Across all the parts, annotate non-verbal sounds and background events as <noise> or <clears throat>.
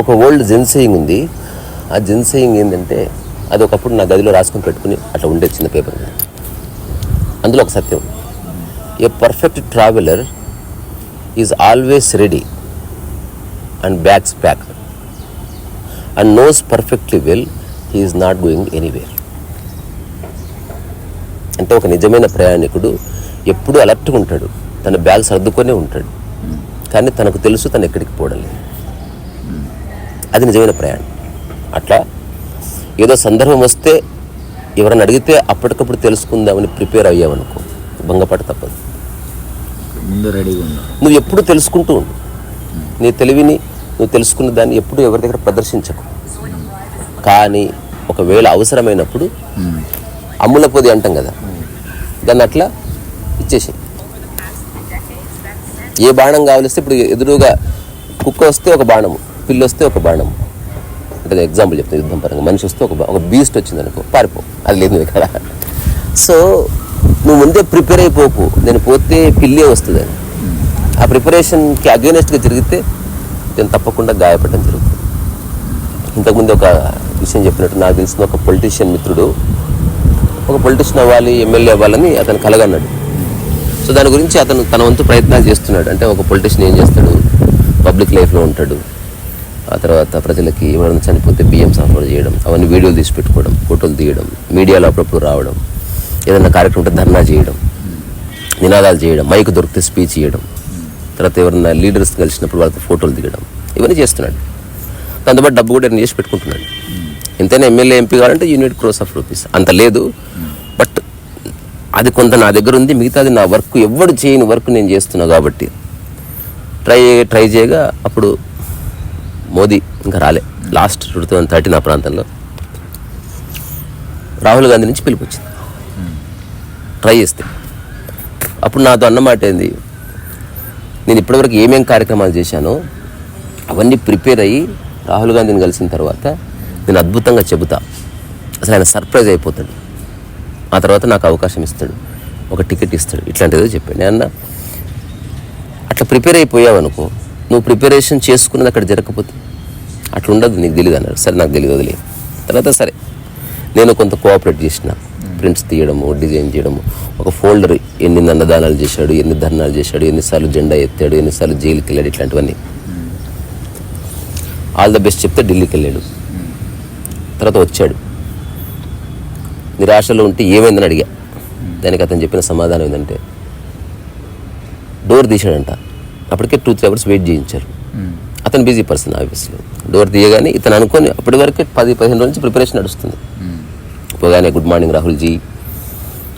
ఒక ఓల్డ్ జెన్సేయింగ్ ఉంది. ఆ జెన్సేయింగ్ ఏంటంటే అది ఒకప్పుడు నా గదిలో రాసుకొని పెట్టుకుని అట్లా ఉండే చిన్న పేపర్ అందులో ఒక సత్యం. A perfect traveller is always ready and bags pack. And knows perfectly well he's not going anywhere. అంటే ఒక నిజమైన ప్రయాణికుడు ఎప్పుడూ అలర్ట్గా ఉంటాడు. తన బ్యాగ్ సర్దుకొనే ఉంటాడు. కానీ తనకు తెలుసు తను ఎక్కడికి పోవడం లేదు. అది నిజమైన ప్రయాణం. అట్లా ఏదో సందర్భం వస్తే ఎవరైనా అడిగితే అప్పటికప్పుడు తెలుసుకుందామని ప్రిపేర్ అయ్యావనుకో. భంగపడ తప్పదు. ముందు రెడీగా నువ్వు ఎప్పుడు తెలుసుకుంటూ ఉండు. నీ తెలివిని నువ్వు తెలుసుకున్న దాన్ని ఎప్పుడు ఎవరి దగ్గర ప్రదర్శించకు. కానీ ఒకవేళ అవసరమైనప్పుడు అమ్ముల పొది అంటాం కదా. దాన్ని అట్లా ఇచ్చేసి. ఏ బాణం కావలిస్తే ఇప్పుడు ఎదురుగా కుక్క వస్తే ఒక బాణము. పిల్లి వస్తే ఒక బాణం. అంటే ఎగ్జాంపుల్ చెప్తాను యుద్ధం పరంగా. మనిషి వస్తే ఒక బా- ఒక బీస్ట్ వచ్చింది అనుకో పారిపో. అది లేదు నువ్వు ఇక్కడ. సో నువ్వు ముందే ప్రిపేర్ అయిపోకు. నేను పోతే పిల్లే వస్తుంది అని. ఆ ప్రిపరేషన్కి అగేనెస్ట్గా జరిగితే నేను తప్పకుండా గాయపడడం జరుగుతుంది. ఇంతకుముందు ఒక విషయం చెప్పినట్టు నాకు తెలిసిన ఒక పొలిటీషియన్ మిత్రుడు ఒక పొలిటీషియన్ అవ్వాలి ఎమ్మెల్యే అవ్వాలని అతను కలగన్నాడు. సో దాని గురించి అతను తన వంతు ప్రయత్నాలు చేస్తున్నాడు. అంటే ఒక పొలిటీషియన్ ఏం చేస్తాడు? పబ్లిక్ లైఫ్లో ఉంటాడు. ఆ తర్వాత ప్రజలకి ఎవరైనా చనిపోతే బియ్యం సరఫరా చేయడం అవన్నీ వీడియోలు తీసి పెట్టుకోవడం ఫోటోలు తీయడం మీడియాలో అప్పుడప్పుడు రావడం ఏదైనా కార్యక్రమం ఉంటే ధర్నా చేయడం నినాదాలు చేయడం మైక్ దొరికితే స్పీచ్ ఇవ్వడం తర్వాత ఎవరైనా లీడర్స్ కలిసినప్పుడు వాళ్ళతో ఫోటోలు దిగడం ఇవన్నీ చేస్తున్నాడు. దాంతోపాటు డబ్బు కూడా చేసి పెట్టుకుంటున్నాడు. ఎంతైనా ఎమ్మెల్యే ఎంపీ కావాలంటే యూనిట్ క్రోస్ ఆఫ్ రూపీస్ అంత లేదు. బట్ అది కొంత నా దగ్గర ఉంది మిగతాది నా వర్క్ ఎవడు చేయని వర్క్ నేను చేస్తున్నా కాబట్టి ట్రై ట్రై చేయగా అప్పుడు మోదీ ఇంకా రాలే. లాస్ట్ టూ థౌజండ్ థర్టీన్ ఆ ప్రాంతంలో రాహుల్ గాంధీ నుంచి పిలుపు వచ్చింది ట్రై చేస్తే. అప్పుడు నాతో అన్నమాట ఏంది? నేను ఇప్పటివరకు ఏమేం కార్యక్రమాలు చేశానో అవన్నీ ప్రిపేర్ అయ్యి రాహుల్ గాంధీని కలిసిన తర్వాత నేను అద్భుతంగా చెబుతా. అసలు ఆయన సర్ప్రైజ్ అయిపోతాడు. ఆ తర్వాత నాకు అవకాశం ఇస్తాడు. ఒక టికెట్ ఇస్తాడు. ఇట్లాంటిదో చెప్పాడు. నేను అన్న అట్లా ప్రిపేర్ అయిపోయావనుకో నువ్వు ప్రిపరేషన్ చేసుకున్నది అక్కడ జరగకపోతే అట్లా ఉండదు నీకు తెలియదు అన్నారు సరే నాకు తెలియదు వదిలే. తర్వాత సరే నేను కొంత కోఆపరేట్ చేసిన. ప్రింట్స్ తీయడము డిజైన్ చేయడము. ఒక ఫోల్డర్ ఎన్ని అన్నదానాలు చేశాడు ఎన్ని ధర్నాలు చేశాడు ఎన్నిసార్లు జెండా ఎత్తాడు ఎన్నిసార్లు జైలుకి వెళ్ళాడు ఇట్లాంటివన్నీ. ఆల్ ద బెస్ట్ చెప్తే ఢిల్లీకి వెళ్ళాడు. తర్వాత వచ్చాడు. నిరాశలో ఉంటే ఏమైందని అడిగా. దానికి అతను చెప్పిన సమాధానం ఏంటంటే డోర్ తీశాడంట. అప్పటికే టూ త్రీ అవర్స్ వెయిట్ చేయించారు. అతను బిజీ పర్సన్ ఆఫీస్లో డోర్ తీయగానే ఇతను అనుకొని అప్పటి వరకే పది పదిహేను రోజుల నుంచి ప్రిపరేషన్ నడుస్తుంది. పోగానే good morning Rahul ji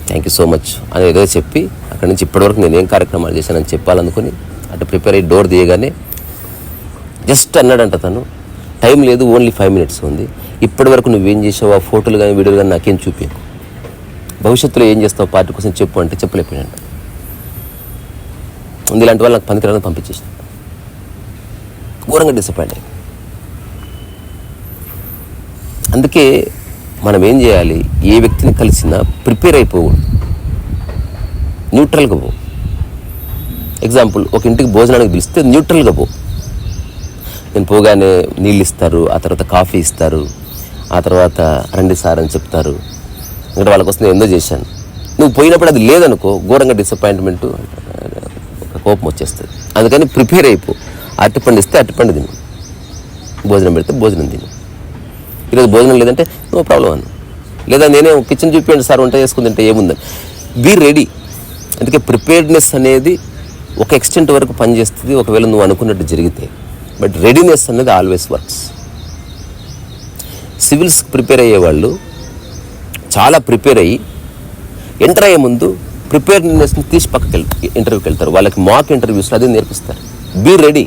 thank you so much అని ఏదో చెప్పి అక్కడి నుంచి ఇప్పటివరకు నేను ఏం కార్యక్రమాలు చేశానని చెప్పాలనుకుని అటు ప్రిపేర్ అయ్యి డోర్ తీయగానే జస్ట్ అన్నాడంట తను టైం లేదు ఓన్లీ ఫైవ్ మినిట్స్ ఉంది. ఇప్పటి వరకు నువ్వేం చేసావు? ఆ ఫోటోలు కానీ వీడియోలు కానీ నాకేం చూపించు భవిష్యత్తులో ఏం చేస్తావు? పార్టీ కోసం చెప్పు అంటే చెప్పలేకపోయాడంట. ఉంది. ఇలాంటి వాళ్ళు నాకు పనికిరాని పంపించేసిన ఘోరంగా డిసప్పాయింట్ అయ్యి అందుకే మనం ఏం చేయాలి? ఏ వ్యక్తిని కలిసినా ప్రిపేర్ అయిపోకూడదు. న్యూట్రల్గా పో. ఎగ్జాంపుల్ ఒక ఇంటికి భోజనానికి పిలిస్తే న్యూట్రల్గా పో. నేను పోగానే నీళ్ళు ఇస్తారు ఆ తర్వాత కాఫీ ఇస్తారు ఆ తర్వాత రండి సార్ అని చెప్తారు. ఇంకా వాళ్ళ కోసం నేను ఎందో చేశాను. నువ్వు పోయినప్పుడు అది లేదనుకో ఘోరంగా డిసప్పాయింట్మెంట్ అంటారు. కోపం వచ్చేస్తుంది. అందుకని ప్రిపేర్ అయిపో. అరటిపండు ఇస్తే అరటిపండు తిను. భోజనం పెడితే భోజనం తిను. ఈరోజు భోజనం లేదంటే నో ప్రాబ్లం అన్న. లేదా నేనే కిచెన్ చూపించండి సార్ వంట చేసుకుంది అంటే ఏముందని బీ రెడీ అందుకే ప్రిపేర్డ్నెస్ అనేది ఒక ఎక్స్టెంట్ వరకు పనిచేస్తుంది. ఒకవేళ నువ్వు అనుకున్నట్టు జరిగితే. బట్ రెడీనెస్ అనేది ఆల్వేస్ వర్క్స్ సివిల్స్ ప్రిపేర్ అయ్యేవాళ్ళు చాలా ప్రిపేర్ అయ్యి ఎంటర్ అయ్యే ముందు ప్రిపేర్నెస్ని తీసి పక్కకి వెళ్తారు ఇంటర్వ్యూకి వెళ్తారు. వాళ్ళకి మాక్ ఇంటర్వ్యూస్లో అదే నేర్పిస్తారు. బీ రెడీ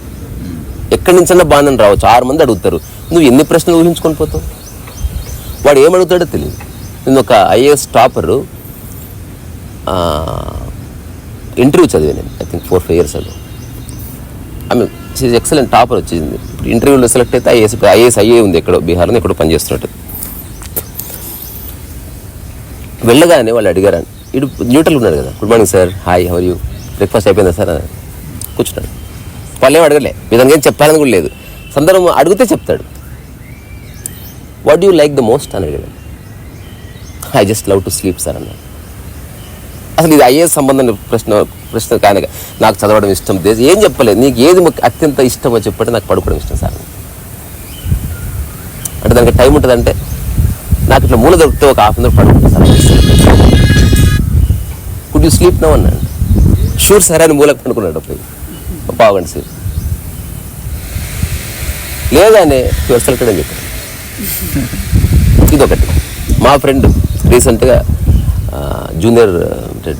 ఎక్కడి నుంచైనా బాగానే రావచ్చు. ఆరు మంది అడుగుతారు. నువ్వు ఎన్ని ప్రశ్నలు ఊహించుకొని పోతావు? వాడు ఏమడుగుతాడో తెలియదు నేను ఒక ఐఏఎస్ టాపరు ఇంటర్వ్యూ చదివాను నేను. I think four five years అదో ఆమె షీజ్ ఎక్సలెంట్ టాపర్ వచ్చింది ఇప్పుడు ఇంటర్వ్యూలో సెలెక్ట్ అయితే ఐఏఎస్ ఐఏఎస్ ఐఏ ఉంది ఎక్కడో బీహార్లో ఎక్కడో పనిచేస్తున్నట్టు. వెళ్ళగానే వాళ్ళు అడిగారని. ఇటు న్యూట్రల్ ఉన్నాడు కదా. Good morning sir hi how are you breakfast అయిపోయిందా సార్ కూర్చున్నాడు. వాళ్ళు ఏం అడగలే. విధంగా ఏం చెప్పాలని కూడా లేదు. సందర్భం అడిగితే చెప్తాడు. What you like the most అని అడిగాడు. I just love to sleep sir అన్నాడు. అసలు ఇది ఐఏఎస్ సంబంధం ప్రశ్న ప్రశ్న కానీ నాకు చదవడం ఇష్టం దేశ ఏం చెప్పలేదు. నీకు ఏది అత్యంత ఇష్టమో చెప్పంటే నాకు పడుకోవడం ఇష్టం సార్ అంటే దానికి టైం ఉంటుందంటే నాకు ఇట్లా మూల దొరికితే ఒక హాఫ్ అన్ అవర్ పడుకుంటుంది sir could you sleep now అన్నాడు షూర్ సరే అని మూలకు పండుకున్నాడు పోయి ఒక పావు గంట సేపు. లేదానే వ్యవస్థలు చెప్పాడు. ఇదొకటి. మా ఫ్రెండ్ రీసెంట్గా జూనియర్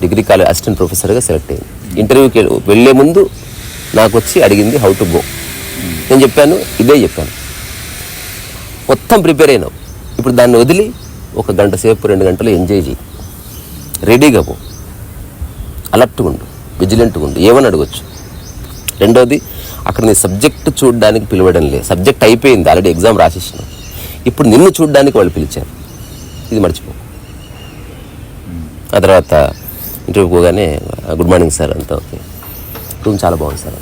డిగ్రీ కాలేజ్ అసిస్టెంట్ ప్రొఫెసర్గా సెలెక్ట్ అయింది ఇంటర్వ్యూకి వెళ్ళే ముందు నాకు వచ్చి అడిగింది హౌ టు గో. నేను చెప్పాను ఇదే చెప్పాను. మొత్తం ప్రిపేర్ అయినావు. ఇప్పుడు దాన్ని వదిలి ఒక గంట సేపు రెండు గంటలు ఎంజాయ్ చేయి రెడీగా పో. అలర్ట్గా ఉండు విజిలెంట్గా ఉండు ఏమని అడగొచ్చు? రెండోది అక్కడ నీ సబ్జెక్ట్ చూడడానికి పిలవడం లేదు. సబ్జెక్ట్ అయిపోయింది ఆల్రెడీ ఎగ్జామ్ రాసేసిన. ఇప్పుడు నిన్ను చూడడానికి వాళ్ళు పిలిచారు. ఇది మర్చిపో. ఆ తర్వాత ఇంటర్వ్యూ పోగానే గుడ్ మార్నింగ్ సార్ అంతా ఓకే. రూమ్ చాలా బాగుంది సార్.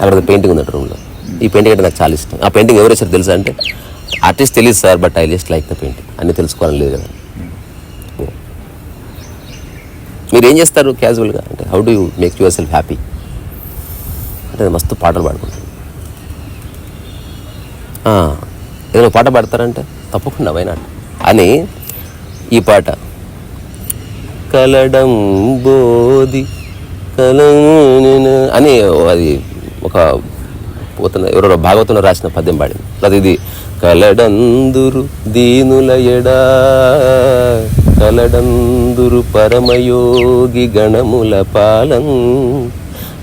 అక్కడ పెయింటింగ్ ఉందట రూమ్లో. ఈ పెయింటింగ్ అంటే నాకు చాలా ఇష్టం. ఆ పెయింటింగ్ ఎవరు వేసారు తెలుసా అంటే ఆర్టిస్ట్ తెలియదు sir but I just like the painting. అన్నీ తెలుసుకోవాలని లేదు కదా. మీరు ఏం చేస్తారు క్యాజువల్గా అంటే how do you make yourself happy అంటే మస్తు పాటలు పాడుకుంటాను ఏదో పాట పాడతారంటే తప్పకుండా వైనాట్ అని ఈ పాట. కలడం బోది కలన అని అది ఒక పోతున్న ఎవరో భాగవతంలో రాసిన పద్యం పాడింది. అది ఇది కలడందురు దీనుల ఎడా? కలడందురు పరమయోగి గణముల పాలం.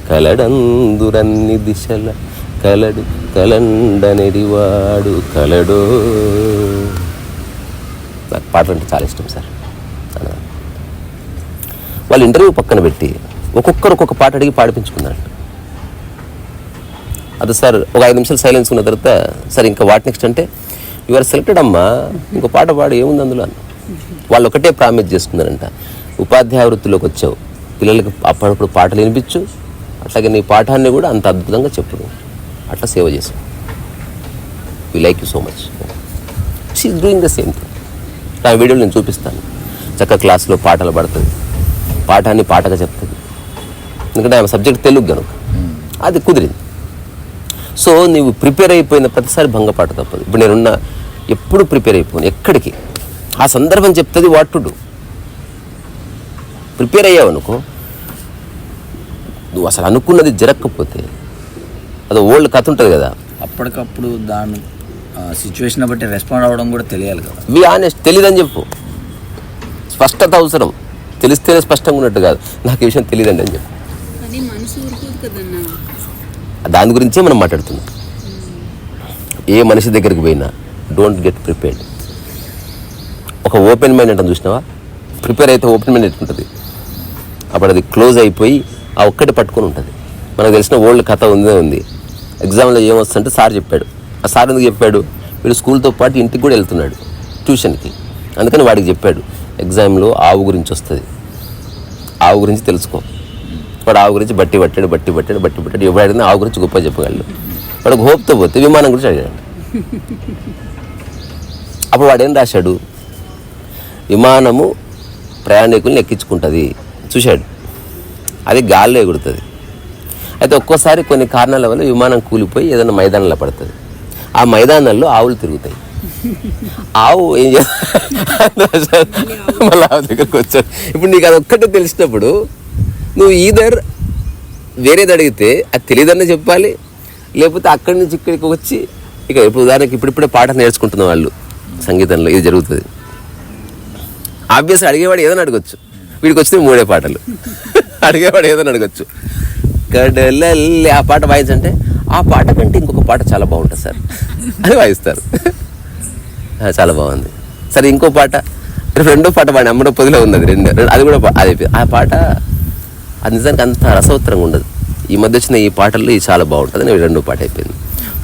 కలడందురన్ని దిశల కలడు కలండనెరివాడు కలడో. నాకు పాటలు అంటే చాలా ఇష్టం సార్. వాళ్ళు ఇంటర్వ్యూ పక్కన పెట్టి ఒక్కొక్కరు ఒక్కొక్క పాట అడిగి పాడిపించుకున్నారు. అది సార్ ఒక ఐదు నిమిషాలు సైలెన్స్ ఉన్న తర్వాత సార్ ఇంకా వాట్ నెక్స్ట్ అంటే యువర్ సెలెక్టెడ్ అమ్మా ఇంకో పాట పాడు ఏముంది అందులో? అన్న వాళ్ళు ఒకటే ప్రామిస్ చేసుకున్నారంట ఉపాధ్యాయ వృత్తిలోకి వచ్చావు. పిల్లలకి అప్పుడప్పుడు పాటలు వినిపించు. అట్లాగే నీ పాఠాన్ని కూడా అంత అద్భుతంగా చెప్పు. అట్లా సేవ చేసావు we like you so much she doing the same thing నా వీడియోలు నేను చూపిస్తాను. చక్క క్లాస్లో పాటలు పడుతుంది. పాఠాన్ని పాటగా చెప్తుంది. ఎందుకంటే ఆమె సబ్జెక్ట్ తెలుగు కనుక. అది కుదిరింది. సో నీవు ప్రిపేర్ అయిపోయిన ప్రతిసారి భంగపాట తప్పదు. ఇప్పుడు నేనున్న ఎప్పుడు ప్రిపేర్ అయిపోను? ఎక్కడికి? ఆ సందర్భం చెప్తుంది వాట్ టు డూ ప్రిపేర్ అయ్యావు అనుకో. నువ్వు అసలు అనుకున్నది జరగకపోతే అది ఓల్డ్ కథ ఉంటుంది కదా. అప్పటికప్పుడు దాని సిచ్యువేషన్ బట్టి రెస్పాండ్ అవ్వడం కూడా తెలియాలి కదా. బి ఆనెస్ట్ తెలియదని చెప్పు. స్పష్టత అవసరం. తెలిస్తేనే స్పష్టంగా ఉన్నట్టు కాదు. నాకు ఈ విషయం తెలియదండి అని చెప్పు. దాని గురించే మనం మాట్లాడుతున్నాం. ఏ మనిషి దగ్గరికి పోయినా డోంట్ గెట్ ప్రిపేర్డ్ ఒక ఓపెన్ మైండ్ అంటే చూసినావా? ప్రిపేర్ అయితే ఓపెన్ మైండ్ ఎట్టుంటుంది అప్పుడు అది క్లోజ్ అయిపోయి ఆ ఒక్కటి పట్టుకొని ఉంటుంది. మనకు తెలిసిన ఓల్డ్ కథ ఉందే ఉంది. ఎగ్జామ్లో ఏమొస్తుందంటే సార్ చెప్పాడు. ఆ సార్ ఎందుకు చెప్పాడు? వీడు స్కూల్తో పాటు ఇంటికి కూడా వెళ్తున్నాడు ట్యూషన్కి అందుకని వాడికి చెప్పాడు ఎగ్జామ్లో ఆవు గురించి వస్తుంది. ఆవు గురించి తెలుసుకో. వాడు ఆవు గురించి బట్టి పట్టాడు బట్టి పట్టాడు బట్టి పట్టాడు. ఎవరు అడిగినా ఆవు గురించి గొప్ప చెప్పగలడు. వాడికి హోప్తో పోతే విమానం గురించి అడిగాడు అప్పుడు వాడు ఏం రాశాడు? విమానము ప్రయాణికుల్ని ఎక్కించుకుంటుంది. చూశాడు. అది గాల్లో ఎగురుతుంది. అయితే ఒక్కోసారి కొన్ని కారణాల వల్ల విమానం కూలిపోయి ఏదైనా మైదానంలో పడుతుంది. ఆ మైదానాల్లో ఆవులు తిరుగుతాయి. ఆవు ఏం చేస్తా మళ్ళీ ఆవు దగ్గరకు వచ్చాడు. ఇప్పుడు నీకు అది ఒక్కటే తెలిసినప్పుడు నువ్వు ఈధర్ వేరేది అడిగితే అది తెలియదనే చెప్పాలి లేకపోతే అక్కడి నుంచి ఇక్కడికి వచ్చి ఇక ఇప్పుడు ఉదాహరణకి ఇప్పుడిప్పుడే పాట నేర్చుకుంటున్న వాళ్ళు సంగీతంలో ఇది జరుగుతుంది. ఆబ్వియస్ అడిగేవాడు ఏదైనా అడగొచ్చు. వీడికి వచ్చింది మూడే పాటలు. <laughs> అడిగేవాడు ఏదైనా అడగొచ్చు. కడలల్లి ఆ పాట వాయించంటే ఆ పాట కంటే ఇంకొక పాట చాలా బాగుంటుంది సార్. <laughs> అని వాయిస్తారు. <laughs> చాలా బాగుంది. సరే ఇంకో పాట. రెండో పాట వాడిని అమ్మడో పొదిలో ఉంది అది రెండు. రెండు- అది కూడా అది ఆ పాట అది నిజానికి అంత రసవత్తరంగా ఉండదు. ఈ మధ్య వచ్చిన ఈ పాటల్లో ఇది చాలా బాగుంటుంది అని రెండో పాట అయిపోయింది.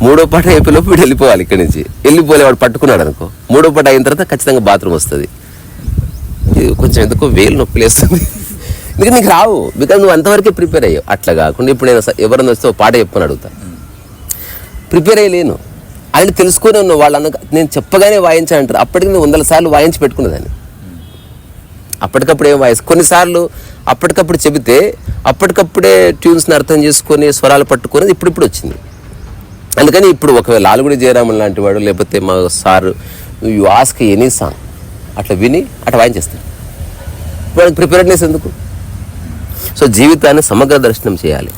మూడో పాట అయిపోయినప్పుడు వీడు వెళ్ళిపోవాలి ఇక్కడి నుంచి. వెళ్ళిపోలే వాడు పట్టుకున్నాడు అనుకో. మూడో పాట అయిన తర్వాత ఖచ్చితంగా బాత్రూమ్ వస్తుంది. ఇది కొంచెం ఎందుకో వేలు నొప్పి లేస్తుంది. ఎందుకంటే నీకు రావు. బికాజ్ నువ్వు అంతవరకే ప్రిపేర్ అయ్యావు. అట్లా కాకుండా ఇప్పుడు నేను ఎవరైనా వస్తే పాట చెప్పని అడుగుతా. ప్రిపేర్ అయ్యలేను. ఆయన తెలుసుకునే ఉన్న వాళ్ళు అన్న నేను చెప్పగానే వాయించానంటారు. అప్పటికి నేను వందల సార్లు వాయించి పెట్టుకునేదాన్ని అప్పటికప్పుడు ఏం వాయిస్ కొన్నిసార్లు అప్పటికప్పుడు చెబితే అప్పటికప్పుడే ట్యూన్స్ని అర్థం చేసుకొని స్వరాలు పట్టుకొని ఇప్పుడిప్పుడు వచ్చింది. అందుకని ఇప్పుడు ఒకవేళ ఆలుగుడి జయరామన్ లాంటి వాడు లేకపోతే మా sir you ask any song అట్లా విని అట్లా వాయించేస్తాడు వాడికి ప్రిపేర్నెస్ ఎందుకు? సో జీవితాన్ని సమగ్ర దర్శనం చేయాలి.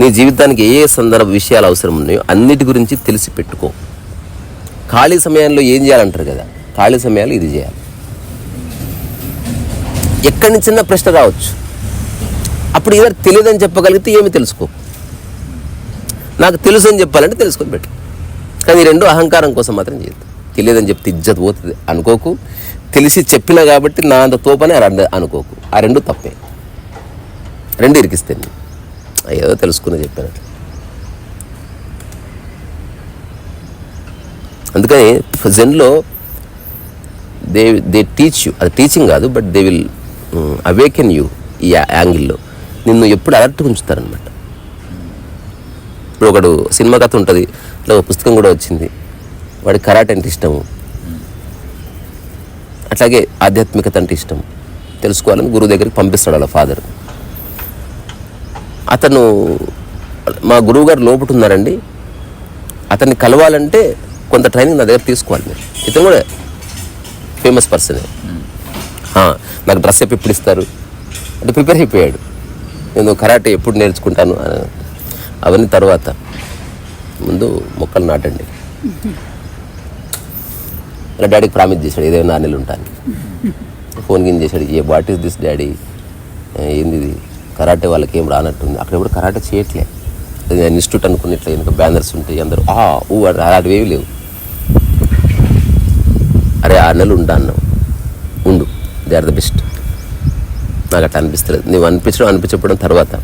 నీ జీవితానికి ఏ ఏ సందర్భ విషయాలు అవసరం ఉన్నాయో అన్నిటి గురించి తెలిసి పెట్టుకో. ఖాళీ సమయంలో ఏం చేయాలంటారు కదా? ఖాళీ సమయాలు ఇది చేయాలి. ఎక్కడి నుంచిన్న ప్రశ్న రావచ్చు. అప్పుడు ఏదో తెలియదని చెప్పగలిగితే ఏమి తెలుసుకో? నాకు తెలుసు అని చెప్పాలంటే తెలుసుకొని పెట్టు. కానీ రెండు అహంకారం కోసం మాత్రం చేయదు తెలియదని చెప్తే ఇజ్జత్ పోతుంది. అనుకోకు. తెలిసి చెప్పినా కాబట్టి నా అంత తోపని అది అనుకోకు. ఆ రెండు తప్పే. రెండు ఇరికిస్తాను ఏదో తెలుసుకుని చెప్పాను. అందుకని జెన్లో దే దే టీచ్ యూ అది టీచింగ్ కాదు but they will awaken you ఈ యాంగిల్లో నిన్ను ఎప్పుడు అలర్ట్ ఉంచుతారనమాట ఇప్పుడు ఒకడు సినిమా కథ ఉంటుంది. ఇట్లా ఒక పుస్తకం కూడా వచ్చింది. వాడి కరాటే అంటే ఇష్టము. అట్లాగే ఆధ్యాత్మికత అంటే ఇష్టం. తెలుసుకోవాలని గురువు దగ్గరికి పంపిస్తాడు వాళ్ళ ఫాదర్. అతను మా గురువు గారు లోపట ఉన్నారండి అతన్ని కలవాలంటే కొంత ట్రైనింగ్ నా దగ్గర తీసుకోవాలి మీరు. ఇతను కూడా ఫేమస్ పర్సనే. నాకు డ్రెస్ ఎప్పుడు ఎప్పుడు ఇస్తారు. అంటే ప్రిపేర్ అయిపోయాడు. నేను కరాటే ఎప్పుడు నేర్చుకుంటాను అవన్నీ తర్వాత. ముందు మొక్కలు నాటండి. ఇలా డాడీకి ప్రామిస్ చేశాడు ఏదైనా నాన్నలు ఉంటాను ఫోన్ గిన్ చేశాడు ఏ వాట్ ఈస్ దిస్ డాడీ ఏంది ఇది? కరాటే వాళ్ళకి ఏం రానట్టుంది? అక్కడ ఎప్పుడు కరాటే చేయట్లే. నేను ఇన్స్టిట్యూట్ అనుకుని ఇట్లా బ్యానర్స్ ఉంటాయి అందరూ ఆ ఊ అని అలాంటివి ఏవి లేవు. అరే ఆరు నెలలు ఉంటా అన్నావు. ఉండు. They are the best. నాకు అట్లా అనిపిస్తలేదు. నువ్వు అనిపించడం అనిపించకపోవడం తర్వాత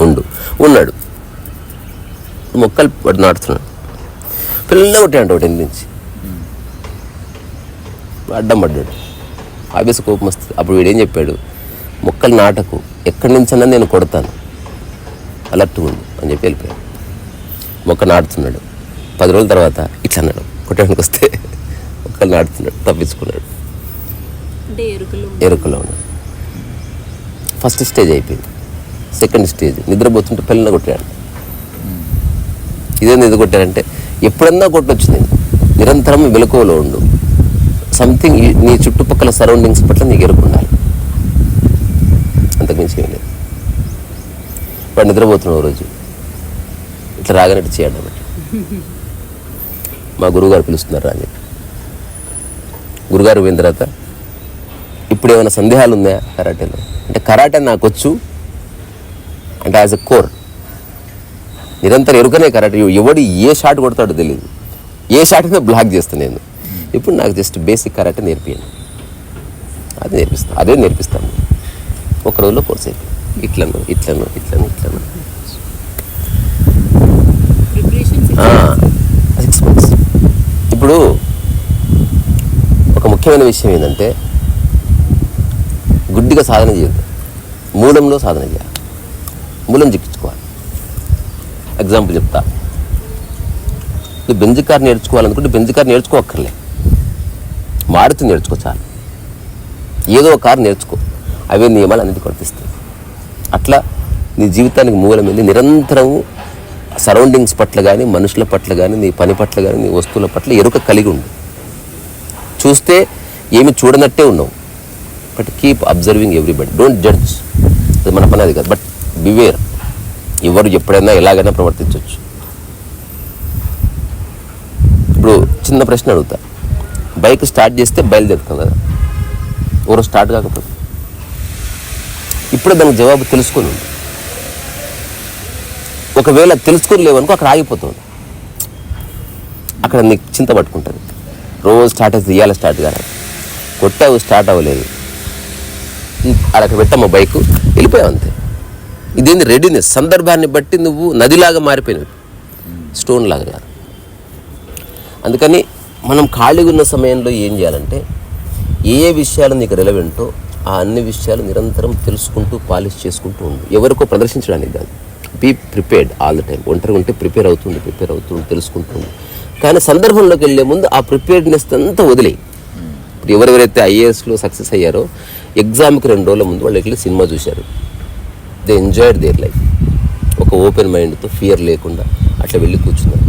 ఉండు. ఉన్నాడు. మొక్కలు వాడు నాటుతున్నాడు. పిల్లలు కొట్టాడు ఒకటి నుంచి. అడ్డం పడ్డాడు. ఆవేశ కోపం వస్తుంది. అప్పుడు వీడేం చెప్పాడు? మొక్కలు నాటకు ఎక్కడి నుంచన్నా నేను కొడతాను. అలర్ట్ ఉండు అని చెప్పి వెళ్ళిపోయాడు. మొక్క నాటుతున్నాడు. పది రోజుల తర్వాత ఇట్లా అన్నాడు. కొట్టడానికి వస్తే మొక్కలు నాటుతున్నాడు. తప్పించుకున్నాడు ఎరుకలు ఎరుకలో ఉన్నాడు ఫస్ట్ స్టేజ్ అయిపోయింది. సెకండ్ స్టేజ్ నిద్రపోతుంటే పిల్లలు కొట్టాడు. ఇదేంది ఇది కొట్టారంటే ఎప్పుడన్నా కొట్టొచ్చు నేను. నిరంతరం వెలుకోలో ఉండు. సంథింగ్ నీ చుట్టుపక్కల సరౌండింగ్స్ పట్ల నీకు ఎరుకుండాలి అంతకుమించి ఏం లేదు. వాడు నిద్రపోతున్నావు రోజు. ఇట్లా రాగనట్టు చేయండి అన్నమాట. మా గురువుగారు పిలుస్తున్నారు అని చెప్పి. గురుగారు పోయిన తర్వాత ఇప్పుడు ఏమైనా సందేహాలు ఉన్నాయా కరాటేలో? అంటే కరాటే నాకు వచ్చు అంటే యాజ్ ఎ కోర్ నిరంతరం ఎరుకనే కరాటే. ఎవడు ఏ షాట్ కొడతాడో తెలియదు ఏ షాట్ అయినా బ్లాక్ చేస్తాను నేను. ఇప్పుడు నాకు జస్ట్ బేసిక్ కరాటే నేర్పియండి. అది నేర్పిస్తాను అదే నేర్పిస్తాను ఒక రోజులో కోర్స్ అయిపోయింది. ఇట్లను ఇట్లను ఇట్లను ఇట్లను. సిక్స్ మంత్స్ ఇప్పుడు ఒక ముఖ్యమైన విషయం ఏంటంటే గుడ్డిగా సాధన చేయొద్దు. మూలంలో సాధన చేయాలి. మూలం చిక్కించుకోవాలి. ఎగ్జాంపుల్ చెప్తా. నువ్వు బెంజ్ కార్ నేర్చుకోవాలనుకుంటే బెంజ్ కార్ నేర్చుకోక్కర్లే మారుతి నేర్చుకో చాలు. ఏదో ఒక కారు నేర్చుకో. అవే నియమాలు అన్నిటి వర్తిస్తాయి. అట్లా నీ జీవితానికి మూలం నిరంతరము నిరంతరం సరౌండింగ్స్ పట్ల కానీ మనుషుల పట్ల కానీ నీ పని పట్ల కానీ నీ వస్తువుల పట్ల ఎరుక కలిగి ఉండు. చూస్తే ఏమి చూడనట్టే ఉన్నావు. But keep observing everybody. Don't judge. అది మన పని అది కాదు. But beware. ఎవరు ఎప్పుడైనా ఎలాగైనా ప్రవర్తించవచ్చు ఇప్పుడు చిన్న ప్రశ్న అడుగుతా. బైక్ స్టార్ట్ చేస్తే బయలుదేరుతాం కదా. ఎవరో స్టార్ట్ కాకపోతే. ఇప్పుడే దానికి జవాబు తెలుసుకొని ఉంది. ఒకవేళ తెలుసుకొని లేవనుకో అక్కడ ఆగిపోతుంది అక్కడ నీకు చింత పట్టుకుంటుంది. రోజు స్టార్ట్ అయితే ఇవాళ స్టార్ట్ కాదు కొట్టావు స్టార్ట్ అవ్వలేదు. అక్కడ పెట్టమ్మ బైక్ వెళ్ళిపోయావు అంతే. ఇదేంది రెడీనెస్ సందర్భాన్ని బట్టి నువ్వు నదిలాగా మారిపోయినవి. స్టోన్ లాగా అందుకని మనం ఖాళీగా ఉన్న సమయంలో ఏం చేయాలంటే ఏ ఏ విషయాలు నీకు రెలవెంటో ఆ అన్ని విషయాలు నిరంతరం తెలుసుకుంటూ పాలిష్ చేసుకుంటూ ఉండు. ఎవరికో ప్రదర్శించడానికి కాదు. Be prepared all the time ఒంటరిగా ఉంటే ప్రిపేర్ అవుతుంది ప్రిపేర్ అవుతుంది తెలుసుకుంటుంది కానీ సందర్భంలోకి వెళ్ళే ముందు ఆ ప్రిపేర్డ్నెస్ అంతా వదిలేయి. ఇప్పుడు ఎవరెవరైతే ఐఏఎస్లో సక్సెస్ అయ్యారో ఎగ్జామ్కి రెండు రోజుల ముందు వాళ్ళు వెళ్ళి సినిమా చూశారు? దే ఎంజాయ్డ్ దేర్ లైఫ్ ఒక ఓపెన్ మైండ్తో ఫియర్ లేకుండా అట్లా వెళ్ళి కూర్చున్నారు.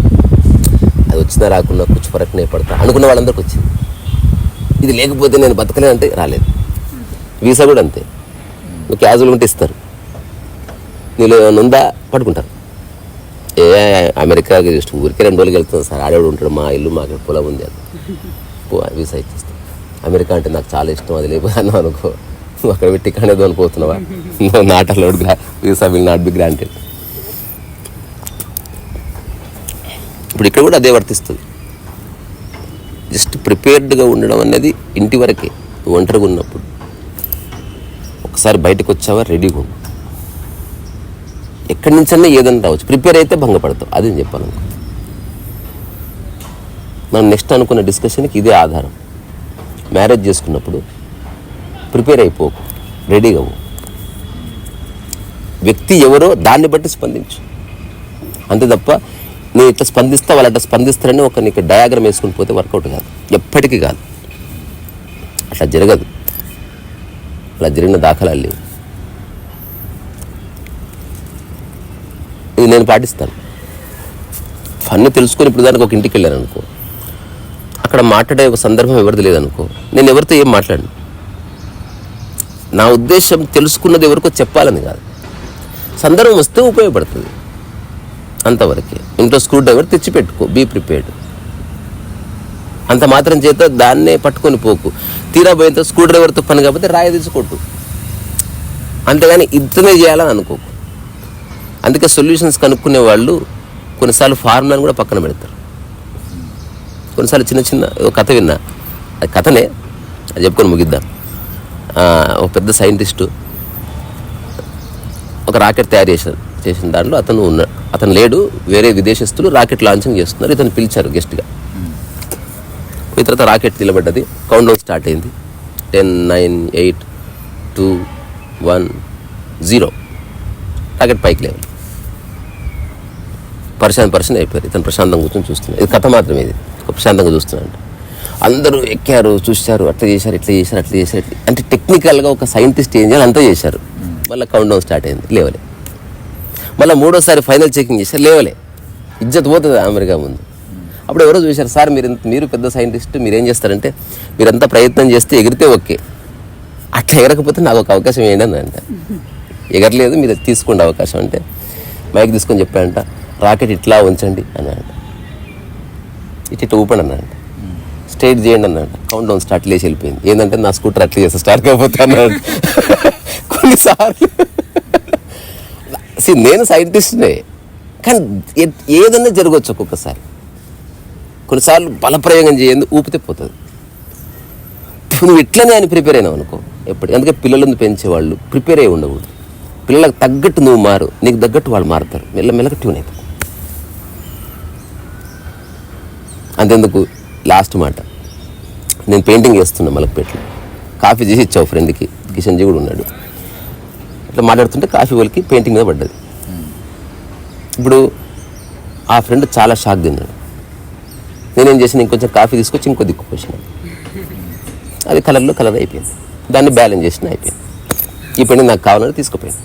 అది వచ్చినా రాకున్నా కూర్చు ఫరక్నే పడతా. అనుకున్న వాళ్ళందరికీ వచ్చింది. ఇది లేకపోతే నేను బతకలే అంటే రాలేదు. వీసా కూడా అంతే. నువ్వు క్యాజువల్ ఉంటే ఇస్తారు. నీలో ఏమైనా ఉందా? పట్టుకుంటారు ఏ అమెరికాకి జస్ట్ ఊరికే రెండు రోజులకి వెళ్తున్నాం సార్. ఆడేవాడు ఉంటాడు మా ఇల్లు మాకు పొలం ఉంది అది. పో వీసా ఇచ్చేస్తాను అమెరికా అంటే నాకు చాలా ఇష్టం అది లేకపోతే అనుకో. నువ్వు అక్కడ పెట్టి కనేదో అనుకోతున్నావా not allowed visa will not be granted. ఇప్పుడు ఇక్కడ కూడా అదే వర్తిస్తుంది. జస్ట్ ప్రిపేర్డ్గా ఉండడం అనేది ఇంటి వరకే ఒంటరిగా ఉన్నప్పుడు. ఒకసారి బయటకు వచ్చావా రెడీగా ఉండు ఎక్కడి నుంచైనా ఏదైనా రావచ్చు. ప్రిపేర్ అయితే భంగపడతావు. అది నేను చెప్పాలనుకో మనం నెక్స్ట్ అనుకున్న డిస్కషన్కి ఇదే ఆధారం. మ్యారేజ్ చేసుకున్నప్పుడు ప్రిపేర్ అయిపోకు. రెడీగా అవ్వు వ్యక్తి ఎవరో దాన్ని బట్టి స్పందించు. అంతే తప్ప నేను ఇట్లా స్పందిస్తా వాళ్ళు అట్లా స్పందిస్తారని ఒక నీకు డయాగ్రామ్ వేసుకుని పోతే వర్కౌట్ కాదు. ఎప్పటికీ కాదు. అట్లా జరగదు. అలా జరిగిన దాఖలాలు లేవు. ఇది నేను పాటిస్తాను. ఫన్ తెలుసుకొని ఇప్పుడు దానికి ఒక ఇంటికి వెళ్ళాను అనుకో. అక్కడ మాట్లాడే ఒక సందర్భం ఎవరిది లేదనుకో. నేను ఎవరితో ఏం మాట్లాడను? నా ఉద్దేశం తెలుసుకున్నది ఎవరికో చెప్పాలని కాదు. సందర్భం వస్తే ఉపయోగపడుతుంది. అంతవరకే. ఇంట్లో స్క్రూ డ్రైవర్ తెచ్చి పెట్టుకో బీ ప్రిపేర్డ్ అంత మాత్రం చేత దాన్నే పట్టుకొని పోకు. తీరా పోయేంత స్క్రూ డ్రైవర్తో పని కాకపోతే రాయి తెచ్చుకోట్టు అంతేగాని ఇద్దరే చేయాలని అనుకోకు. అందుకే సొల్యూషన్స్ కనుక్కునే వాళ్ళు కొన్నిసార్లు ఫార్ములాను కూడా పక్కన పెడతారు. కొన్నిసార్లు చిన్న చిన్న ఒక కథ విన్నా. అది కథనే. అది చెప్పుకొని ముగిద్దాం. ఒక పెద్ద సైంటిస్టు ఒక రాకెట్ తయారు చేశారు. చేసిన దాంట్లో అతను ఉన్నాడు అతను లేడు వేరే విదేశస్తులు రాకెట్ లాంచింగ్ చేస్తున్నారు ఇతను పిలిచారు గెస్ట్గా పోయిన తర్వాత రాకెట్ నిలబడ్డది కౌంట్ డౌన్ స్టార్ట్ అయింది. Ten nine eight two one zero rocket పైకి లేవు పరిశాంత్ పరిశాంత్ అయిపోయారు ఇతను ప్రశాంతంగా కూర్చొని చూస్తున్నాడు. ఇది కథ మాత్రమే ఇది ఒక ప్రశాంతంగా చూస్తున్నాడు అందరూ ఎక్కారు చూశారు అట్లా చేశారు ఇట్లా చేశారు అట్లా చేశారు అంటే టెక్నికల్గా ఒక సైంటిస్ట్ ఏం చేయాలి అంతా చేశారు. మళ్ళీ కౌంట్ డౌన్ స్టార్ట్ అయింది లేవలే. మళ్ళీ మూడోసారి ఫైనల్ చెకింగ్ చేస్తే లేవలే. ఇజ్జత్ పోతుంది అమెరికా ముందు. అప్పుడు ఎవరో చూశారు సార్ మీరు ఇంత- మీరు పెద్ద సైంటిస్ట్ మీరు ఏం చేస్తారంటే మీరంతా ప్రయత్నం చేస్తే ఎగిరితే ఓకే. అట్లా ఎగరకపోతే నాకు ఒక అవకాశం ఏంటని అంట. ఎగరలేదు మీరు తీసుకోండి అవకాశం అంటే మైక్ తీసుకొని చెప్పాడంట రాకెట్ ఇట్లా ఉంచండి అన్నాడు ఇట్ ఇట్లా ఊపండి అన్నాడు స్ట్రైట్ చేయండి అన్నాడు కౌంట్ డౌన్ స్టార్ట్ లేచి వెళ్ళిపోయింది. ఏంటంటే నా స్కూటర్ అట్లా చేస్తా స్టార్ట్ కాకపోతే అన్నాడు <laughs> కొన్నిసార్లు సి నేను సైంటిస్ట్నే. కానీ ఏ- ఏదన్నా జరగవచ్చు ఒక్కొక్కసారి. కొన్నిసార్లు బలప్రయోగం చేయండి ఊపితే పోతుంది. నువ్వు ఇట్లనే అని ప్రిపేర్ అయినావు అనుకో ఎప్పుడు అందుకే పిల్లలను పెంచేవాళ్ళు ప్రిపేర్ అయి ఉండకూడదు. పిల్లలకు తగ్గట్టు నువ్వు మారు నీకు తగ్గట్టు వాళ్ళు మారుతారు. మెల్ల మెల్లగా ట్యూన్ అవుతారు అంతెందుకు? లాస్ట్ మాట. నేను పెయింటింగ్ వేస్తున్నా మలక్పేటలో. కాఫీ చేసి ఇచ్చావు ఫ్రెండ్కి కిషన్ జీ కూడా ఉన్నాడు. ఇట్లా మాట్లాడుతుంటే కాఫీ వాళ్ళకి పెయింటింగ్ మీద పడ్డది. ఇప్పుడు ఆ ఫ్రెండ్ చాలా షాక్ తిన్నాడు నేనేం చేసిన ఇంకొంచెం కాఫీ తీసుకొచ్చి ఇంకో దిక్కు పోసినాను అది కలర్లో కలర్ అయిపోయింది. దాన్ని బ్యాలెన్స్ చేసిన అయిపోయింది. ఈ పెయింటింగ్ నాకు కావాలని తీసుకుపోయింది.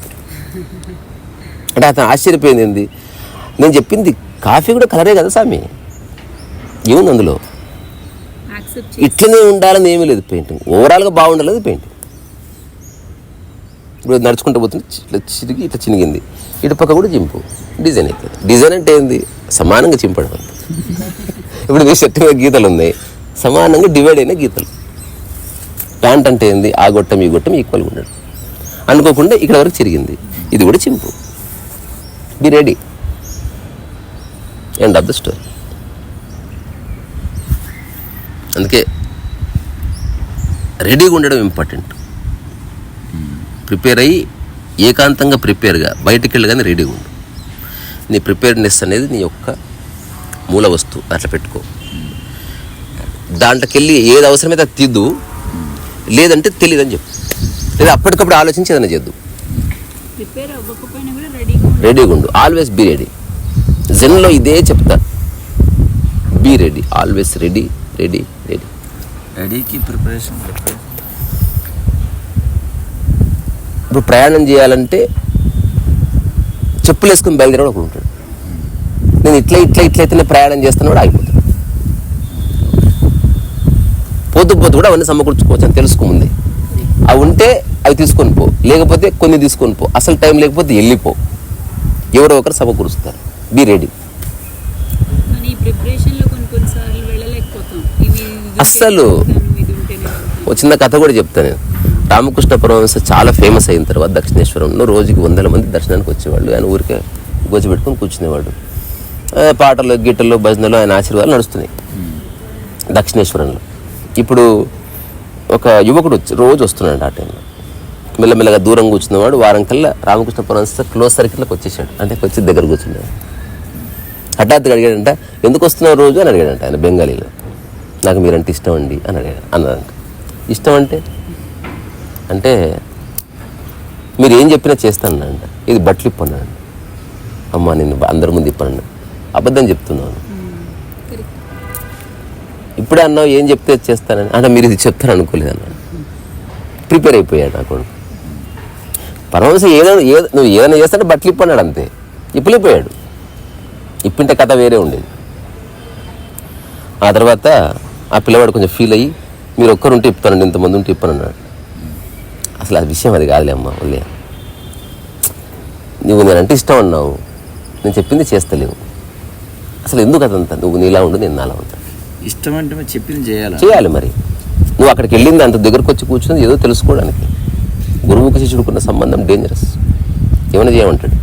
అంటే అతను ఆశ్చర్యపోయింది ఏంది? నేను చెప్పింది కాఫీ కూడా కలరే కదా స్వామి. ఏముంది అందులో? ఇట్లనే ఉండాలని ఏమీ లేదు పెయింటింగ్. ఓవరాల్గా బాగుండాలి పెయింటింగ్. ఇప్పుడు నడుచుకుంటూ పోతుంది ఇట్లా చిరిగి ఇట్లా చినిగింది. ఇటు పక్క కూడా చింపు. డిజైన్ అవుతుంది డిజైన్ అంటే ఏంది? సమానంగా చింపడం. ఇప్పుడు మీ షర్ట్ మీద గీతలు ఉన్నాయి సమానంగా డివైడ్ అయిన గీతలు. ప్యాంట్ అంటే ఏంది? ఆ గొట్టం ఈ గొట్టం ఈక్వల్గా ఉండడం. అనుకోకుండా ఇక్కడ వరకు చిరిగింది. ఇది కూడా చింపు. Be ready end of the story అందుకే రెడీగా ఉండడం ఇంపార్టెంట్ ప్రిపేర్ అయ్యి ఏకాంతంగా ప్రిపేర్గా బయటికి వెళ్ళగానే రెడీగా ఉండు. నీ ప్రిపేర్నెస్ అనేది నీ యొక్క మూల వస్తువు. అట్లా పెట్టుకో. దాంట్లోకి వెళ్ళి ఏది అవసరమైతే అది తీద్దు. లేదంటే తెలియదని చెప్పు. లేదా అప్పటికప్పుడు ఆలోచించి ఏదైనా చేద్దు. ప్రిపేర్ అవ్వకపోయినా కూడా రెడీగా ఉండాలి రెడీగా ఉండు. ఆల్వేస్ బీ రెడీ జెన్లో ఇదే చెప్తా. Be ready always ready ready ready రెడీకి preparation ఇప్పుడు ప్రయాణం చేయాలంటే చెప్పులు వేసుకుని బయలుదేరాడు ఒకడు ఉంటాడు. నేను ఇట్లా ఇట్లా ఇట్లయితేనే ప్రయాణం చేస్తున్నాడు ఆగిపోతాడు. పోతూ పోతూ కూడా అవన్నీ సమకూర్చుకోవచ్చు అని తెలుసుకో ముందే అవి ఉంటే అవి తీసుకొని పో. లేకపోతే కొన్ని తీసుకొని పో. అసలు టైం లేకపోతే వెళ్ళిపో. ఎవరో ఒకరు సమకూరుస్తారు. Be ready. అస్సలు. ఒక చిన్న కథ కూడా చెప్తాను నేను. రామకృష్ణ పరమహంస చాలా ఫేమస్ అయిన తర్వాత దక్షిణేశ్వరంలో రోజుకి వందల మంది దర్శనానికి వచ్చేవాళ్ళు. ఆయన ఊరికే గోచి కూర్చునేవాడు. పాటలు గీటలు భజనలు ఆయన ఆశీర్వాదాలు నడుస్తున్నాయి. దక్షిణేశ్వరంలో. ఇప్పుడు ఒక యువకుడు వచ్చి రోజు వస్తున్నాడు ఆ టైంలో మెల్లమెల్లగా దూరం కూర్చున్నవాడు వారం కల్లా రామకృష్ణ పరమహంస క్లోజ్ సర్కిల్లోకి వచ్చేసాడు. అంటే వచ్చి దగ్గర కూర్చున్నాడు. హఠాత్తుగా అడిగాడంట ఎందుకు వస్తున్నావు రోజు? అని అడిగాడంట ఆయన బెంగాలీలో. నాకు మీరంటే ఇష్టం అండి అని అడిగాడు. అన్నాడంట. ఇష్టం అంటే? అంటే మీరు ఏం చెప్పినా చేస్తానంట ఇది బట్టలు ఇప్పన్నాడు అమ్మ నేను అందరి ముందు ఇప్పను అబద్ధం చెప్తున్నాను. Correct. ఇప్పుడే అన్నావు ఏం చెప్తే చేస్తానని. అంటే మీరు ఇది చెప్తారు అనుకోలేదు అన్నాడు ప్రిపేర్ అయిపోయాడు నా కొడుకు. పరమహంస ఏదైనా ఏ నువ్వు ఏదైనా చేస్తానంటే బట్టలు ఇప్పన్నాడు అంతే. ఇప్పులిపోయాడు ఇప్పింటే కథ వేరే ఉండేది. ఆ తర్వాత ఆ పిల్లవాడు కొంచెం ఫీల్ అయ్యి మీరు ఒక్కరుంటే ఇప్పుతానండి ఇంతమంది ఉంటే ఇప్పను అన్నాడు అసలు ఆ విషయం అది కాదులే అమ్మ వదిలే. నువ్వు నేనంటే ఇష్టం అన్నావు. నేను చెప్పింది చేస్తలేవు. అసలు ఎందుకు అదంతా? నువ్వు నీలా ఉండు నేను నాలా ఉంటాను ఇష్టం అంటే మరి చెప్పింది చేయాలి? చేయాలి మరి. నువ్వు అక్కడికి వెళ్ళింది అంత దగ్గరకు వచ్చి కూర్చుంది ఏదో తెలుసుకోవడానికి. గురువుకి శిష్యుడుకున్న సంబంధం డేంజరస్ ఏమైనా చేయమంటాడు?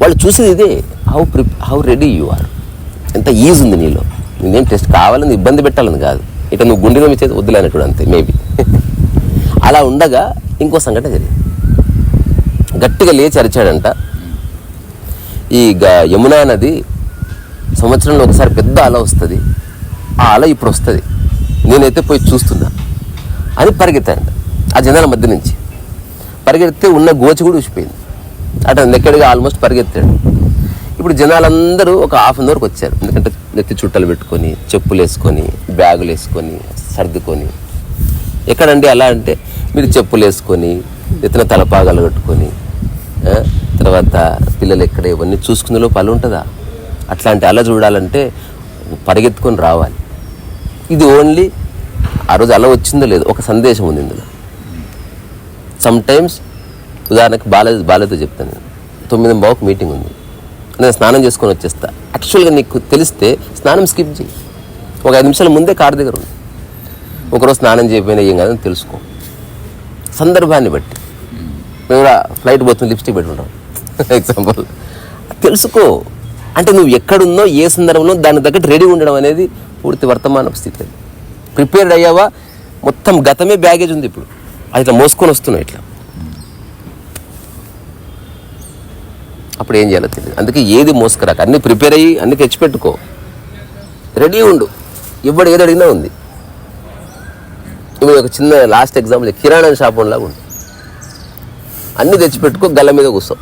వాళ్ళు చూసేది ఇదే how pre how ready you are ఎంత ఈజీ ఉంది నీలో. నేనేం టెస్ట్ కావాలని ఇబ్బంది పెట్టాలని కాదు. ఇక నువ్వు గుండెలో మీ చేతి వద్దులేనట్టు అంతే మేబీ అలా ఉండగా ఇంకో సంఘటన జరిగింది. గట్టిగా లేచి అరిచాడంట. ఈ గ- యమునా నది సంవత్సరంలో ఒకసారి పెద్ద అల వస్తుంది. ఆ అల ఇప్పుడు వస్తుంది. నేనైతే పోయి చూస్తున్నా అని పరిగెత్తాను ఆ జనాల మధ్య నుంచి. పరిగెత్తితే ఉన్న గోచి కూడా ఊసిపోయింది. అటు నెక్కడిగా ఆల్మోస్ట్ పరిగెత్తాడు. ఇప్పుడు జనాలందరూ ఒక హాఫ్ అన్ అవర్కి వచ్చారు. ఎందుకంటే నెత్తి చుట్టలు పెట్టుకొని చెప్పులు వేసుకొని బ్యాగులు వేసుకొని సర్దుకొని. ఎక్కడండి అలా అంటే మీరు చెప్పులు వేసుకొని ఇతర తలపాగాలు కట్టుకొని తర్వాత పిల్లలు ఎక్కడ ఇవన్నీ చూసుకునేలో పలు ఉంటుందా? అట్లాంటి అలా చూడాలంటే పరిగెత్తుకొని రావాలి. ఇది ఓన్లీ ఆ రోజు అలా వచ్చిందో లేదో ఒక సందేశం ఉంది ఇందులో. సమ్ టైమ్స్ ఉదాహరణకు బాల బాలతో చెప్తాను నేను. తొమ్మిది బావుకు మీటింగ్ ఉంది. నేను స్నానం చేసుకొని వచ్చేస్తా. యాక్చువల్గా నీకు తెలిస్తే స్నానం స్కిప్ చేయి ఒక ఐదు నిమిషాల ముందే కారు దగ్గర ఉంది ఒకరోజు స్నానం చేయకపోయినా ఏం కాదని తెలుసుకో. సందర్భాన్ని బట్టి. మేము కూడా ఫ్లైట్ పోతుంది లిప్స్టిక్ పెట్టుకుంటాం. ఎగ్జాంపుల్ తెలుసుకో. అంటే నువ్వు ఎక్కడున్నో ఏ సందర్భంలో దాని తగ్గట్టు రెడీ ఉండడం అనేది పూర్తి వర్తమాన స్థితి. అది ప్రిపేర్డ్ అయ్యావా? మొత్తం గతమే బ్యాగేజ్ ఉంది ఇప్పుడు. అది ఇట్లా మోసుకొని వస్తున్నావు ఇట్లా. అప్పుడు ఏం చేయాలో తెలియదు అందుకే ఏది మోసుకురాక. అన్ని ప్రిపేర్ అయ్యి అన్ని తెచ్చిపెట్టుకో. రెడీ ఉండు. ఇవ్వడు ఏది అడిగినా ఉంది. ఇప్పుడు ఒక చిన్న లాస్ట్ ఎగ్జాంపుల్ కిరాణా షాప్ లాగా ఉంది. అన్ని తెచ్చిపెట్టుకో గల్ల మీద కూర్చో.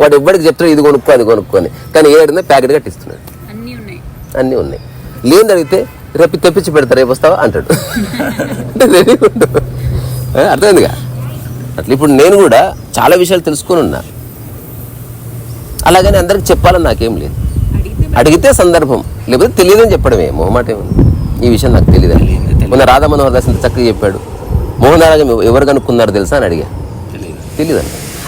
వాడు ఎవ్వడికి చెప్తాడు ఇది కొనుక్కో అది కొనుక్కొని కానీ ఏ అడిగినా ప్యాకెట్ కట్టిస్తున్నాడు. అన్నీ ఉన్నాయి. అన్నీ ఉన్నాయి. లేని అడిగితే రేపు తెప్పించి పెడతా రేపు వస్తావా? అంటాడు. అర్థమైందిగా అట్లా ఇప్పుడు నేను కూడా చాలా విషయాలు తెలుసుకొని ఉన్నా. అలాగని అందరికి చెప్పాలని నాకేం లేదు. అడిగితే అడిగితే సందర్భం లేకపోతే తెలియదని చెప్పడమే మొహమాట ఏముంది? ఈ విషయం నాకు తెలియదు. మొన్న రాధా మనోహర్ దాస్ ఇంత చక్కగా చెప్పాడు. మోహన్ రాగం ఎవరు కనుక్కున్నారు తెలుసా అని అడిగా. తెలియదు తెలియదు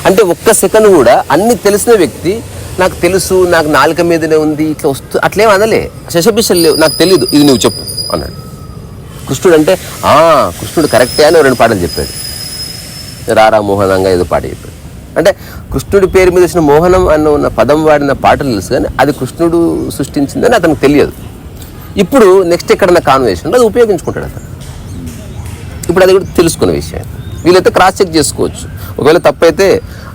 అంటే ఒక్క సెకండ్ కూడా అన్ని తెలిసిన వ్యక్తి నాకు తెలుసు నాకు నాలుక మీదనే ఉంది ఇట్లా వస్తూ అట్లేం అనలే. శశబిషలు లేవు నాకు తెలియదు ఇది నువ్వు చెప్పు అన్నాడు. కృష్ణుడు అంటే "ఆ, కృష్ణుడు కరెక్టే అని రెండు పాటలు చెప్పాడు. రారా మోహనంగా ఏదో పాట చెప్పాడు. అంటే కృష్ణుడి పేరు మీద వచ్చిన మోహనం అన్న ఉన్న పదం వాడిన పాటలు తెలుసు కానీ అది కృష్ణుడు సృష్టించిందని అతనికి తెలియదు. ఇప్పుడు నెక్స్ట్ ఎక్కడన్నా కాన్వర్సేషన్ అది ఉపయోగించుకుంటాడు అతను. ఇప్పుడు అది కూడా తెలుసుకునే విషయం. వీళ్ళైతే క్రాస్ చెక్ చేసుకోవచ్చు. ఒకవేళ తప్పైతే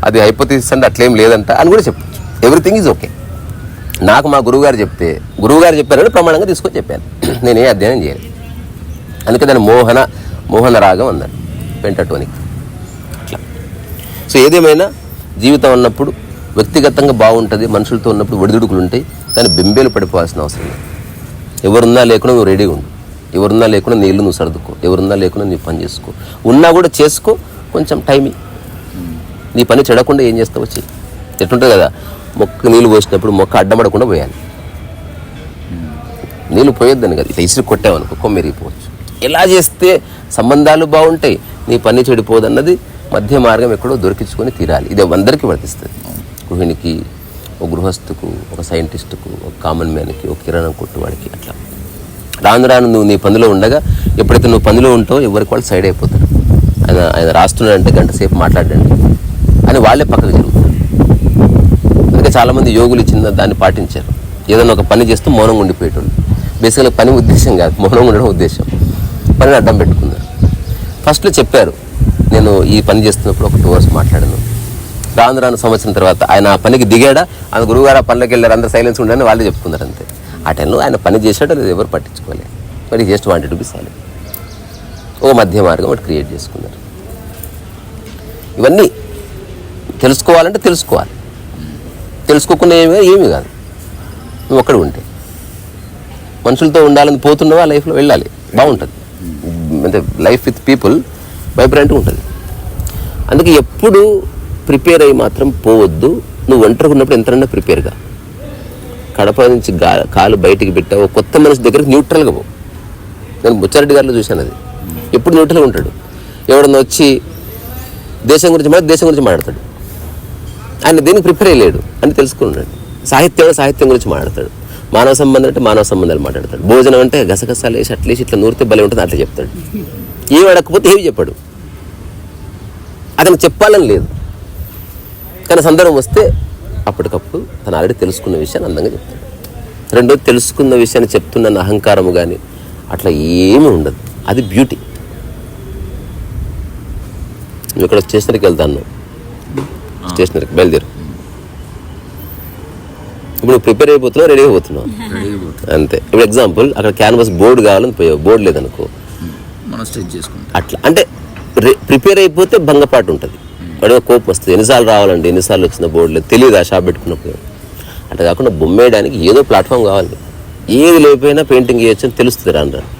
అది హైపోతీసిస్ అంటే అట్లేం లేదంట అని కూడా చెప్పచ్చు. ఎవ్రీథింగ్ ఈజ్ ఓకే నాకు మా గురువుగారు చెప్తే గురువుగారు చెప్పారని ప్రమాణంగా తీసుకొని చెప్పాను. <clears throat> నేను ఏ అధ్యయనం చేయను అందుకే దాని మోహన మోహన రాగం అన్నాడు పెంటటోనిక్ అట్లా. సో ఏదేమైనా జీవితం అన్నప్పుడు వ్యక్తిగతంగా బాగుంటుంది మనుషులతో ఉన్నప్పుడు ఒడిదుడుకులు ఉంటాయి కానీ బింబేలు పడిపోవాల్సిన అవసరం లేదు. ఎవరున్నా లేకుండా నువ్వు రెడీగా ఉండు. ఎవరున్నా లేకుండా నీళ్ళు నువ్వు సర్దుకో. ఎవరున్నా లేకుండా నీ పని చేసుకో. ఉన్నా కూడా చేసుకో కొంచెం టైమింగ్ నీ పని చెడకుండా ఏం చేస్తావు చెయ్యి. ఎట్లుంటుంది కదా? మొక్క నీళ్ళు పోసినప్పుడు మొక్క అడ్డమడకుండా పోయాలి. నీళ్ళు పోయొద్దని కదా. ఇట్లా ఇసురు కొట్టావనుకో కొమ్మెరిగిపోవచ్చు. ఎలా చేస్తే సంబంధాలు బాగుంటాయి? నీ పని చెడిపోదన్నది మధ్య మార్గం ఎక్కడో దొరికించుకొని తీరాలి. ఇది అందరికీ వర్తిస్తుంది. గృహిణికి ఒక గృహస్థుకు ఒక సైంటిస్టుకు ఒక కామన్ మ్యాన్కి ఒక కిరణం కొట్టు వాడికి అట్లా. రాను రాను నువ్వు నీ పనిలో ఉండగా ఎప్పుడైతే నువ్వు పనిలో ఉంటావో ఎవరికి వాళ్ళు సైడ్ అయిపోతారు. ఆయన ఆయన రాస్తున్నాడంటే గంట సేపు మాట్లాడండి అని వాళ్ళే పక్కకు జరుగుతారు అందుకే చాలామంది యోగులు ఇచ్చిన దాన్ని పాటించారు. ఏదైనా ఒక పని చేస్తూ మౌనంగా ఉండిపోయేటోళ్ళు. బేసికల్గా పని ఉద్దేశం కాదు మౌనంగా ఉండడం ఉద్దేశం. పనిని అడ్డం పెట్టుకున్నారు. ఫస్ట్లో చెప్పారు నేను ఈ పని చేస్తున్నప్పుడు ఒక టూ అవర్స్ మాట్లాడను. రాను రాను సంవత్సరం తర్వాత ఆయన ఆ పనికి దిగాడా? ఆయన గురువుగారు ఆ పనులకు వెళ్ళారు అందరు సైలెన్స్ ఉండని వాళ్ళే చెప్పుకున్నారు అంతే. ఆ టైంలో ఆయన పని చేశాడో లేదు ఎవరు పట్టించుకోలేదు మరి జస్ట్ వాంటెడ్ టు బి మధ్య మార్గం ఒకటి క్రియేట్ చేసుకున్నారు. ఇవన్నీ తెలుసుకోవాలంటే తెలుసుకోవాలి. తెలుసుకోకుండా ఏమి కాదు, ఏమీ కాదు. నువ్వు ఒక్కడ ఉంటే. మనుషులతో ఉండాలని పోతున్నావా? లైఫ్లో వెళ్ళాలి. బాగుంటుంది. అంటే లైఫ్ విత్ పీపుల్ వైబ్రెంట్గా ఉంటుంది. అందుకే ఎప్పుడు ప్రిపేర్ అయ్యి మాత్రం పోవద్దు. నువ్వు ఒంటరిగా ఉన్నప్పుడు ఎంతైనా ప్రిపేర్గా. కడప నుంచి గా కాలు బయటికి పెట్టావు. కొత్త మనిషి దగ్గరికి న్యూట్రల్గా పో. నేను బుచ్చారెడ్డి గారిలో చూశాను అది. ఎప్పుడు న్యూట్రల్గా ఉంటాడు. ఎవడన్నా వచ్చి దేశం గురించి మాట్లాడి దేశం గురించి మాట్లాడతాడు. ఆయన దేనికి ప్రిపేర్ అయ్యలేడు అని తెలుసుకున్నాడు. సాహిత్యం సాహిత్యం గురించి మాట్లాడతాడు. మానవ సంబంధం అంటే మానవ సంబంధాలు మాట్లాడతాడు. భోజనం అంటే గసగసాలు వేసి అట్లేసి ఇట్లా నూరితే భలే ఉంటుంది అట్లా చెప్తాడు. ఏమి అడగకపోతే ఏమి చెప్పాడు. అతను చెప్పాలని లేదు. కానీ సందర్భం వస్తే అప్పటికప్పుడు తను ఆల్రెడీ తెలుసుకున్న విషయాన్ని అందంగా చెప్తాడు. రెండోది తెలుసుకున్న విషయాన్ని చెప్తున్న అహంకారము కానీ అట్లా ఏమీ ఉండదు. అది బ్యూటీ నువ్వు ఇక్కడ స్టేషనరీకి వెళ్తాను స్టేషనరీకి బయలుదేరు. ఇప్పుడు నువ్వు ప్రిపేర్ అయిపోతున్నావు రెడీ <laughs> అయిపోతున్నావు. అంతే. ఇప్పుడు ఎగ్జాంపుల్ అక్కడ క్యాన్వాస్ బోర్డు కావాలని పోయావు. బోర్డు లేదనుకో. అట్లా. అంటే ప్రిపేర్ అయిపోతే భంగపాటు ఉంటుంది. వాడికి కోపం వస్తుంది. ఎన్నిసార్లు రావాలండి? ఎన్నిసార్లు వచ్చిన బోర్డులో? తెలియదు ఆ షాప్ పెట్టుకున్నప్పుడు. అట్లా కాకుండా బొమ్మేయడానికి ఏదో ప్లాట్ఫామ్ కావాలి. ఏది లేకపోయినా పెయింటింగ్ చేయొచ్చు అని తెలుస్తుంది రాను రాను.